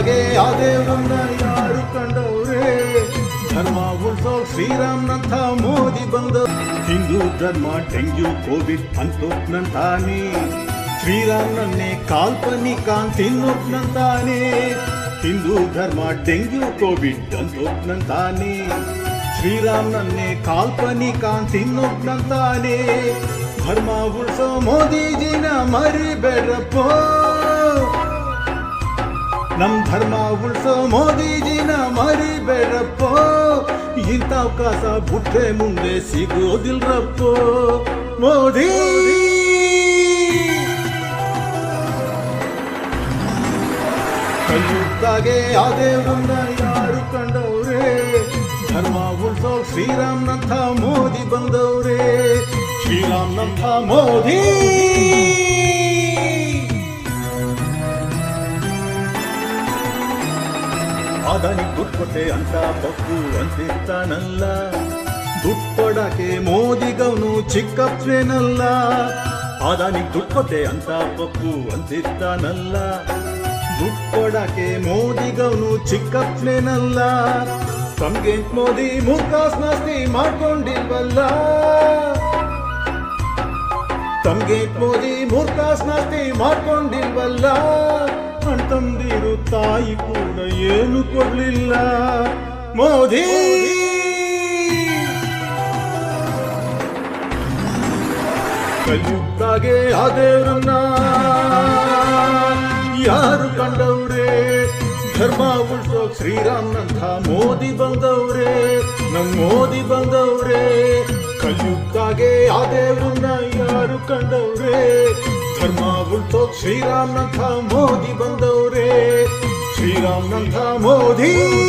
ಕಲಿಯುತ್ತಾಗೆ ಆ ದೇವ್ರನ್ನ ಯಾರು ಕಂಡವ್ರೆ? ಧರ್ಮ ಉಳಿಸೋ ಶ್ರೀರಾಮ್ನಂಥ ಮೋದಿ ಬಂದ ಹಿಂದೂ ಧರ್ಮ, ಡೆಂಗ್ಯೂ, ಕೋವಿಡ್, ಅಂತೋಪ್ನಂತಾನೆ. ಶ್ರೀರಾಮ್ನನ್ನೇ ಕಾಲ್ಪನಿಕ ತಿನ್ನೋಪ್ನಂತಾನೆ ಹಿಂದೂ ಧರ್ಮ, ಡೆಂಗ್ಯೂ, ಕೋವಿಡ್, ಅಂತೋಪ್ನಂತಾನೆ. ಶ್ರೀರಾಮ್ನನ್ನೇ ಕಾಲ್ಪನಿಕ ತಿನ್ನೋಪ್ನಂತಾನೆ ಧರ್ಮ ಉಳ್ಸೋ ಮೋದಿಜಿನ ಮರಿಬೇಡ್ರಪ್ಪ. ನಮ್ ಧರ್ಮ ಉಳ್ಸೋ ಮೋದಿಜಿನ ಮರಿಬೇಡಪ್ಪೋ. ಇಂಥ ಅವಕಾಶ ಬುಟ್ಟೆ ಮುಂದೆ ಸಿಗೋದಿಲ್ರಪ್ಪೋ. ಮೋದಿ! ಕಲಿಯುತ್ತಾಗೆ ಆ ಒಂದ ಯಾರು ಕಂಡವ್ರೆ? ಧರ್ಮ ಉಳ್ಸೋ ಶ್ರೀರಾಮ್ನಂಥ ಮೋದಿ ಬಂದವ್ರೆ. ಶ್ರೀರಾಮ್ನಂಥ ಮೋದಿ! ಅದಾನಿ ದುಡ್ಕೊಟ್ಟೆ ಅಂತ ಪಪ್ಪು ಅಂತಿರ್ತಾನಲ್ಲ. ದುಡ್ಡು ಕೊಡಕ್ಕೆ ಮೋದಿಗವನು ಚಿಕ್ಕಪ್ಪೇನಲ್ಲ ಅದಾನಿ ದುಡ್ಕೊಟ್ಟೆ ಅಂತ ಪಪ್ಪು ಅಂತಿರ್ತಾನಲ್ಲ. ದುಡ್ಡು ಕೊಡಕ್ಕೆ ಮೋದಿಗವನು ಚಿಕ್ಕಪ್ಪೇನಲ್ಲ ತಮ್ಗೆ ಮೋದಿ ಮುಖಾಸ್ ನಾಸ್ತಿ ಮಾಡ್ಕೊಂಡಿಲ್ವಲ್ಲ. ತಮ್ಗೆ ಮೋದಿ ಮೂರ್ಖಾಸ್ ನಾಸ್ತಿ ಮಾಡ್ಕೊಂಡಿಲ್ವಲ್ಲ. ತಾಯಿ ಕೂಡ ಏನು ಕೊಡ್ಲಿಲ್ಲ. ಮೋದಿ! ಕಲಿಯುತ್ತಾಗೆ ಆ ದೇವ್ರನ್ನ ಯಾರು ಕಂಡವ್ರೆ? ಧರ್ಮ ಉಳ್ಸೋ ಶ್ರೀರಾಮ್ನಂಥ ಮೋದಿ ಬಂದವ್ರೆ. ನಮ್ ಮೋದಿ ಬಂದವ್ರೆ. ಕಲಿಯುತ್ತಾಗೆ ನಾ ಯಾರು ಕಂಡವ್ರೆ? ಧರ್ಮ ಉಳ್ಸೋ ಶ್ರೀರಾಮ್ನಂಥ ಮೋದಿ ಬಂದವ್ರೆ ಶ್ರೀರಾಮ್ನಂಥ ಮೋದಿ